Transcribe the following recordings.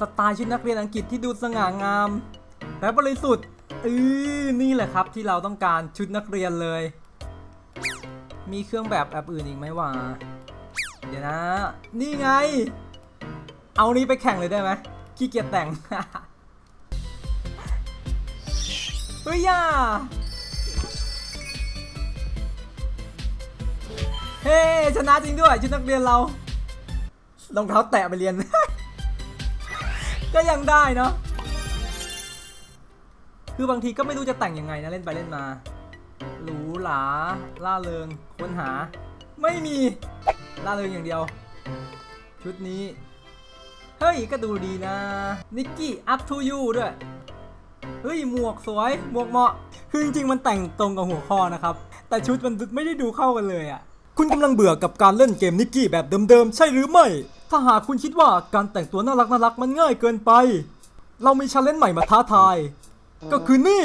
สไตล์ชุดนักเรียนอังกฤษที่ดูสง่างาม และบริสุทธิ์เออนี่แหละครับที่เราต้องการชุดนักเรียนเลย มีเครื่องแบบแบบอื่นอีกไหมวะเดี๋ยวนะ นี่ไง เอานี้ไปแข่งเลยได้ไหมขี้เกียจแต่งเฮ้ยย่าเฮ้ชนะจริงด้วยชุดนักเรียนเรารองเท้าแตะไปเรียน ก็ยังได้เนาะคือบางทีก็ไม่รู้จะแต่งยังไงนะเล่นไปเล่นมาหรูหราล่าเริงค้นหา ไม่มีล่าเริงอย่างเดียว ชุดนี้ เฮ้ยก็ดูดีนะนิกกี้ up to you ด้วยเฮ้ยหมวกสวยหมวกเหมาะ คือจริงๆมันแต่งตรงกับหัวข้อนะครับ แต่ชุดมันไม่ได้ดูเข้ากันเลยอะ่ะ คุณกำลังเบื่อกับการเล่นเกมนิกกี้แบบเดิมๆ ใช่หรือไม่ ถ้าหากคุณคิดว่าการแต่งตัวน่ารักน่ารักๆมันง่ายเกินไป เรามีชาเลนจ์ใหม่มาท้าทาย ก็คือนี่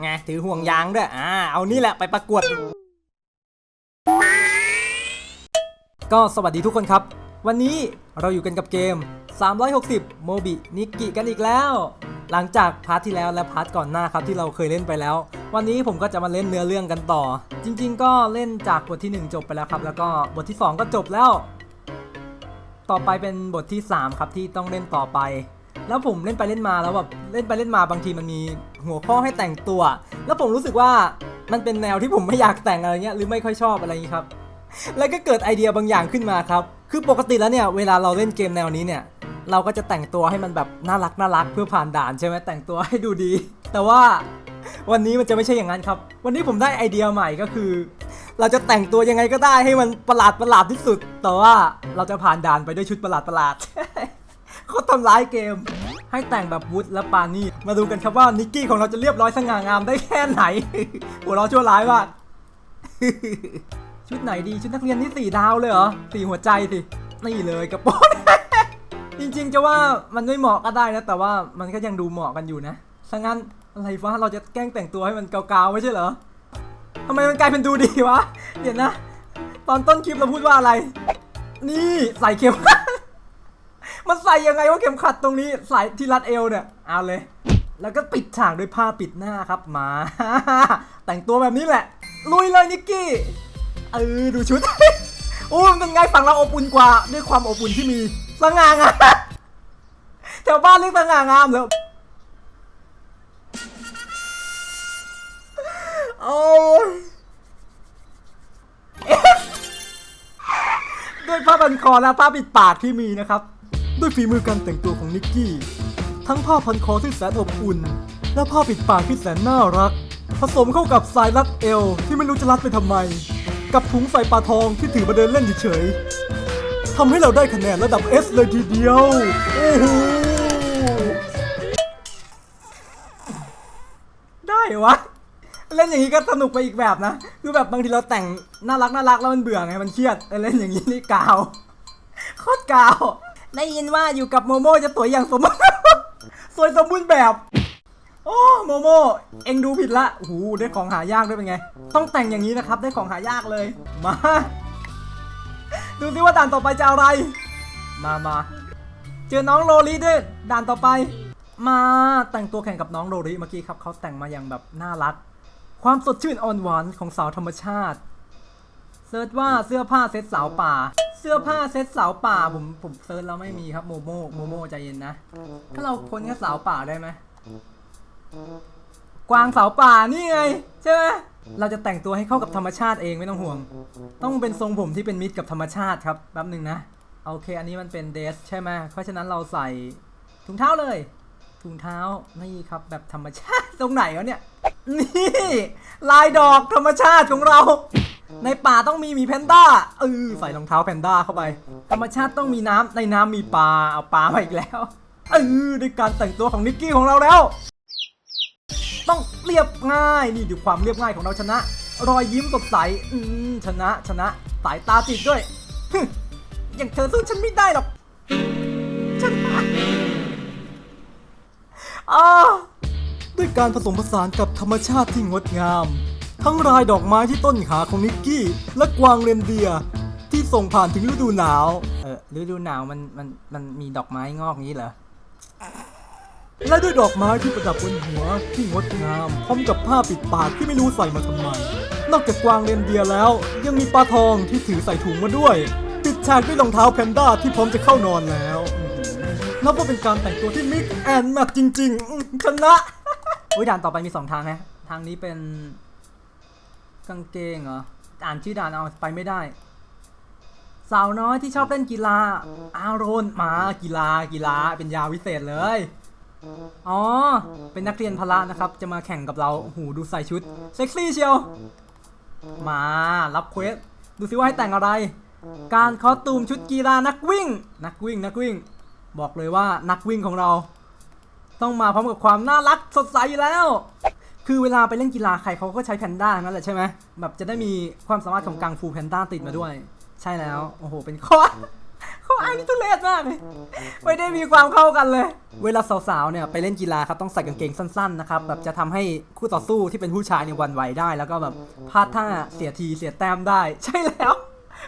ไงถือห่วงยางด้วย อ่า เอานี่แหละไปประกวด ก็สวัสดีทุกคนครับ วันนี้เราอยู่กันกับเกม 360 โมบินิกกิกันอีกแล้ว หลังจากพาร์ทที่แล้วและพาร์ทก่อนหน้าครับที่เราเคยเล่นไปแล้ว วันนี้ผมก็จะมาเล่นเนื้อเรื่องกันต่อ จริง ๆ ก็เล่นจากบทที่ 1 จบไปแล้วครับ แล้วก็บทที่ 2 ก็จบแล้ว ต่อไปเป็นบทที่ 3 ครับที่ต้องเล่นต่อไป แล้วผมเล่นไปเล่นมาแล้วแบบเล่นไปเล่นมาบางทีมันมีหัวข้อให้แต่งตัว แล้วผมรู้สึกว่ามันเป็นแนวที่ผมไม่อยากแต่งอะไรเงี้ยหรือไม่ค่อยชอบอะไรอย่างงี้ครับ แล้วก็เกิดไอเดียบางอย่างขึ้นมาครับ คือปกติแล้วเนี่ยเวลาเราเล่นเกมแนวนี้เนี่ย เราก็จะแต่งตัวให้มันแบบน่ารักน่ารักเพื่อผ่านด่านใช่ไหมแต่งตัวให้ดูดี แต่ว่าวันนี้มันจะไม่ใช่อย่างนั้นครับ วันนี้ผมได้ไอเดียใหม่ก็คือ เราจะแต่งตัวยังไงก็ได้ให้มันประหลาดประหลาดที่สุด แต่ว่าเราจะผ่านด่านไปด้วยชุดประหลาดประหลาดเขาทำร้ายเกม ให้แต่งแบบวุฒและปานี่ มาดูกันครับว่านิกกี้ของเราจะเรียบร้อยสง่างามได้แค่ไหนหัวเราชั่วร้ายมากชุดไหนดีชุดนักเรียนนี่สี่ดาวเลยเหรอสี่หัวใจสินี่เลยกระโปรง จริงๆจะว่ามันไม่เหมาะก็ได้นะ แต่ว่ามันก็ยังดูเหมาะกันอยู่นะถ้างั้นอะไรวะเราจะแกล้งแต่งตัวให้มันเกาๆไม่ใช่เหรอทำไมมันกลายเป็นดูดีวะเดี๋ยวนะ ตอนต้นคลิปเราพูดว่าอะไร นี่ใส่เข็ม มันใส่ยังไงว่าเข็มขัดตรงนี้ใส่ที่รัดเอวเนี่ยเอาเลย แล้วก็ปิดฉากด้วยผ้าปิดหน้าครับมา แต่งตัวแบบนี้แหละ ลุยเลยนิกกี้เออดูชุดโอ้มันเป็นไงฝั่งเราอบอุ่นกว่าด้วยความอบอุ่นที่มี สง่างามแถวบ้านเรียกสง่างามแล้วโอ้ยด้วยผ้าพันคอและผ้าปิดปากที่มีนะครับ ด้วยฝีมือการแต่งตัวของนิกกี้ ทั้งผ้าพันคอที่แสนอบอุ่น และผ้าปิดปากที่แสนน่ารัก ผสมเข้ากับสายรัดเอวที่ไม่รู้จะรัดไปทำไม กับถุงใส่ปลาทองที่ถือมาเดินเล่นเฉย ทำให้เราได้คะแนนระดับ S เลยทีเดียว โอ้โห ได้เหรอวะ เล่นอย่างนี้ก็สนุกไปอีกแบบนะ คือแบบบางทีเราแต่งน่ารักน่ารักแล้วมันเบื่อไง มันเครียดเล่นอย่างนี้นี่กาว โคตรกาว ได้ยินว่าอยู่กับโมโมจะสวยอย่างสมสวยสมบูรณ์แบบ โอ้โมโมเอ็งดูผิดละโอ้โหได้ของหายากด้วยเป็นไง ต้องแต่งอย่างนี้นะครับ ได้ของหายากเลย มา ดูซิว่าด่านต่อไปจะอะไร มามาเจอน้องโรลีด้วยด่านต่อไป มาแต่งตัวแข่งกับน้องโรลีเมื่อกี้ครับเขาแต่งมาอย่างแบบน่ารัก ความสดชื่นอ่อนหวานของสาวธรรมชาติเซิร์ชว่าเสื้อผ้าเซ็ตสาวป่า เสื้อผ้าเซ็ตสาวป่าผมผมเซิร์ชแล้วไม่มีครับโมโมโมโมใจเย็นนะ ถ้าเราค้นแค่สาวป่าได้ไหม กวางสาวป่านี่ไงใช่ไหมเราจะแต่งตัวให้เข้ากับธรรมชาติเองไม่ต้องห่วง ต้องเป็นทรงผมที่เป็นมิตรกับธรรมชาติครับแป๊บหนึ่งนะโอเค อันนี้มันเป็นเดสใช่ไหมเพราะฉะนั้นเราใส่ถุงเท้าเลย ถุงเท้านี่ครับแบบธรรมชาติตรงไหนวะเนี่ยนี่ลายดอกธรรมชาติของเรา ในป่าต้องมีหมีแพนด้าเออใส่รองเท้าแพนด้าเข้าไป ธรรมชาติต้องมีน้ำในน้ำมีปลาเอาปลามาอีกแล้วเออด้วยการแต่งตัวของนิกกี้ของเราแล้ว ต้องเรียบง่ายนี่ดูความเรียบง่ายของเราชนะ รอยยิ้มสดใสอืมชนะชนะสายตาติดด้วยอย่างเธอสู้ฉันไม่ได้หรอกชนะอ้าด้วยการผสมผสานกับธรรมชาติที่งดงาม ทั้งรายดอกไม้ที่ต้นขาของนิกกี้ และกวางเรนเดียร์ที่ส่งผ่านถึงฤดูหนาว เออฤดูหนาวมันมันมันมีดอกไม้งอกงี้เหรอ และด้วยดอกไม้ที่ประดับบนหัวที่งดงามพร้อมกับผ้าปิดปากที่ไม่รู้ใส่มาทำไม นอกจากกวางเรนเดียร์แล้ว ยังมีปลาทองที่ถือใส่ถุงมาด้วย ปิดฉากด้วยรองเท้าแพนด้าที่พร้อมจะเข้านอนแล้วนับว่าเป็นการแต่งตัวที่มิกแอนแมทจริงๆชนะอุ้ยด่านต่อไปมีสองทางฮะทางนี้เป็นกางเกงเหรออ่านชื่อด่านเอาไปไม่ได้ สาวน้อยที่ชอบเล่นกีฬา อารอนมากีฬากีฬาเป็นยาวิเศษเลย อ๋อ เป็นนักเรียนพละนะครับ จะมาแข่งกับเราหูดูใส่ชุด เซ็กซี่เชียว มารับเควส ดูสิว่าให้แต่งอะไร การคอสตูมชุดกีฬานักวิ่ง นักวิ่งนักวิ่ง บอกเลยว่านักวิ่งของเรา ต้องมาพร้อมกับความน่ารักสดใสอยู่แล้ว คือเวลาไปเล่นกีฬาใครเขาก็ใช้แพนด้านั่นแหละใช่ไหมแบบจะได้มีความสามารถของกังฟูแพนด้าติดมาด้วย ใช่แล้ว โอ้โห เป็นข้อข้ ออ้นี่ทุเรศมากเลยไม่ได้มีความเข้ากันเลย เวลาสาวๆเนี่ยไปเล่นกีฬาครับต้องใส่กางเกงสั้นๆนะครับแบบจะทำให้คู่ต่อสู้ที่เป็นผู้ชายเนี่ยวันไหวได้ แล้วก็แบบพลาดท่าเสียทีเสียแต้มได้ ใช่แล้ว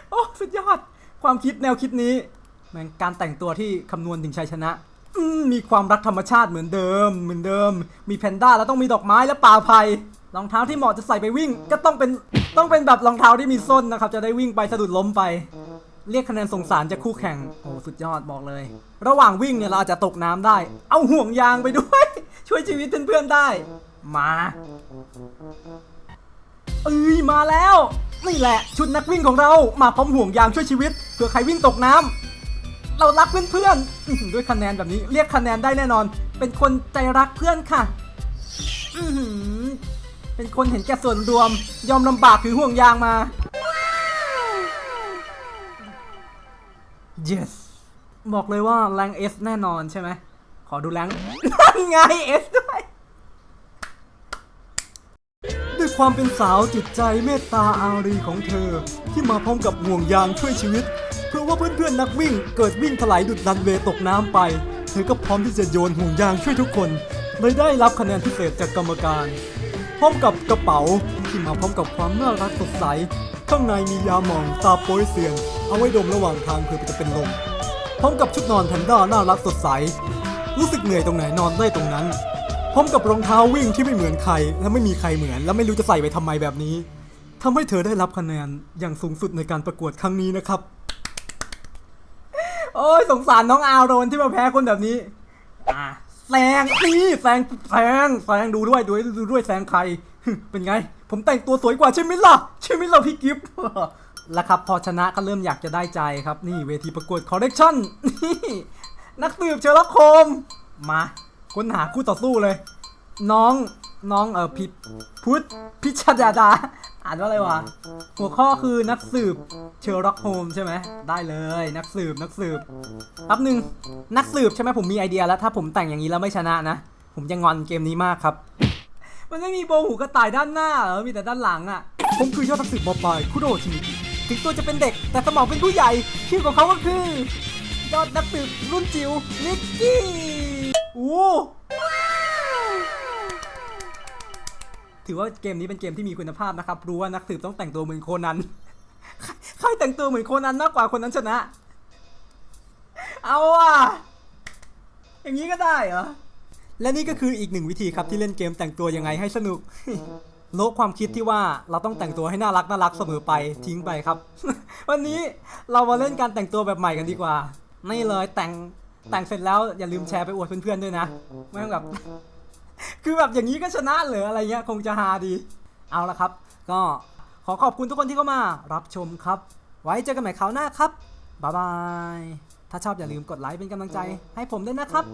โอ้สุดยอด ความคิดแนวคิดนี้แม่งการแต่งตัวที่คำนวณถึงชัยชนะมมีความรักธรรมชาติเหมือนเดิม เหมือนเดิม มีแพนด้าแล้วต้องมีดอกไม้และป่าไผ่รองเท้าที่เหมาะจะใส่ไปวิ่ง ก็ต้องเป็นต้องเป็นแบบรองเท้าที่มีส้นนะครับ จะได้วิ่งไปสะดุดล้มไป เรียกคะแนนสงสารจากคู่แข่ง โอ้สุดยอดบอกเลย ระหว่างวิ่งเนี่ยเราอาจจะตกน้ำได้ เอาห่วงยางไปด้วย ช่วยชีวิตเพื่อนๆได้ มาเอ้ยมาแล้ว นี่แหละ ชุดนักวิ่งของเรามาพร้อมห่วงยางช่วยชีวิตเผื่อใครวิ่งตกน้ำเรารักเพื่อนๆอื้อหือด้วยคะแนนแบบนี้เรียกคะแนนได้แน่นอน เป็นคนใจรักเพื่อนค่ะเป็นคนเห็นแก่ส่วนรวม ยอมลำบากถือห่วงยางมา yes บอกเลยว่าแรง S แน่นอนใช่ไหม ขอดูแรงนั่นไง S ด้วย ด้วยความเป็นสาวจิตใจเมตตาอารีของเธอ ที่มาพร้อมกับห่วงยางช่วยชีวิต เพราะว่าเพื่อนๆนักวิ่งเกิดวิ่งถลายดุดดันเวตกน้ำไป เธอก็พร้อมที่จะโยนห่วงยางช่วยทุกคนเลยได้รับคะแนนพิเศษจากกรรมการ พร้อมกับกระเป๋าที่มาพร้อมกับความน่ารักสดใส ข้างในมียาหมองตาโปยเซียน เอาไว้ดมระหว่างทางเพื่อจะเป็นลม พร้อมกับชุดนอนแพนด้าน่ารักสดใส รู้สึกเหนื่อยตรงไหนนอนได้ตรงนั้น พร้อมกับรองเท้าวิ่งที่ไม่เหมือนใคร และไม่มีใครเหมือน และไม่รู้จะใส่ไปทำไมแบบนี้ทำให้เธอได้รับคะแนนอย่างสูงสุดในการประกวดครั้งนี้นะครับ โอ้ยสงสารน้องอารอนที่มาแพ้คนแบบนี้ อะแซงนี่แซงแซงแซงดูด้วยดูดูด้วยแซงใคร เป็นไง ผมแต่งตัวสวยกว่าใช่ไหมล่ะ ใช่ไหมล่ะพี่กิฟต์ แล้วครับ พอชนะก็เริ่มอยากจะได้ใจครับ นี่เวทีประกวดคอร์เรคชั่นนี่นักสืบเชอร์ล็อกโฮมมาค้นหาคู่ต่อสู้เลย น้องน้องเออพิพุทธพิชดาดา อ่านว่าอะไรวะ หัวข้อคือนักสืบเชอร์ล็อกโฮมใช่ไหม ได้เลย นักสืบนักสืบแป๊บหนึ่งนักสืบใช่ไหมผมมีไอเดียแล้ว ถ้าผมแต่งอย่างนี้แล้วไม่ชนะนะ ผมจะงอนเกมนี้มากครับ มันไม่มีโบหูกระต่ายด้านหน้าเหรอมีแต่ด้านหลังอะ่ะ ผมคือ ยอดนักสืบมปลายคุโดชิมิกิ ถึงตัวจะเป็นเด็ก แต่สมองเป็นผู้ใหญ่ ชื่อของเขาก็คือ ยอดนักสืบรุ่นจิ๋วนิกกี้โอ้ถือว่าเกมนี้เป็นเกมที่มีคุณภาพนะครับ รู้ว่านักสืบต้องแต่งตัวเหมือนโคนันใครแต่งตัวเหมือนโคนันมากกว่าคนนั้นชนะ เอาอะ อย่างนี้ก็ได้เหรอ และนี่ก็คืออีกหนึ่งวิธีครับที่เล่นเกมแต่งตัวยังไงให้สนุก โลกความคิดที่ว่าเราต้องแต่งตัวให้น่ารักน่ารักเสมอไปทิ้งไปครับ วันนี้เรามาเล่นการแต่งตัวแบบใหม่กันดีกว่า นี่เลยแต่งแต่งเสร็จแล้วอย่าลืมแชร์ไปอวดเพื่อนๆด้วยนะไม่ต้องแบบ คือแบบอย่างนี้ก็ชนะเหรืออะไรเงี้ยคงจะฮาดี เอาละครับ ก็ขอขอบคุณทุกคนที่เข้ามารับชมครับ ไว้เจอกันใหม่คราวหน้าครับบ๊ายบายถ้าชอบอย่าลืมกดไลค์เป็นกำลังใจให้ผมด้วยนะครับ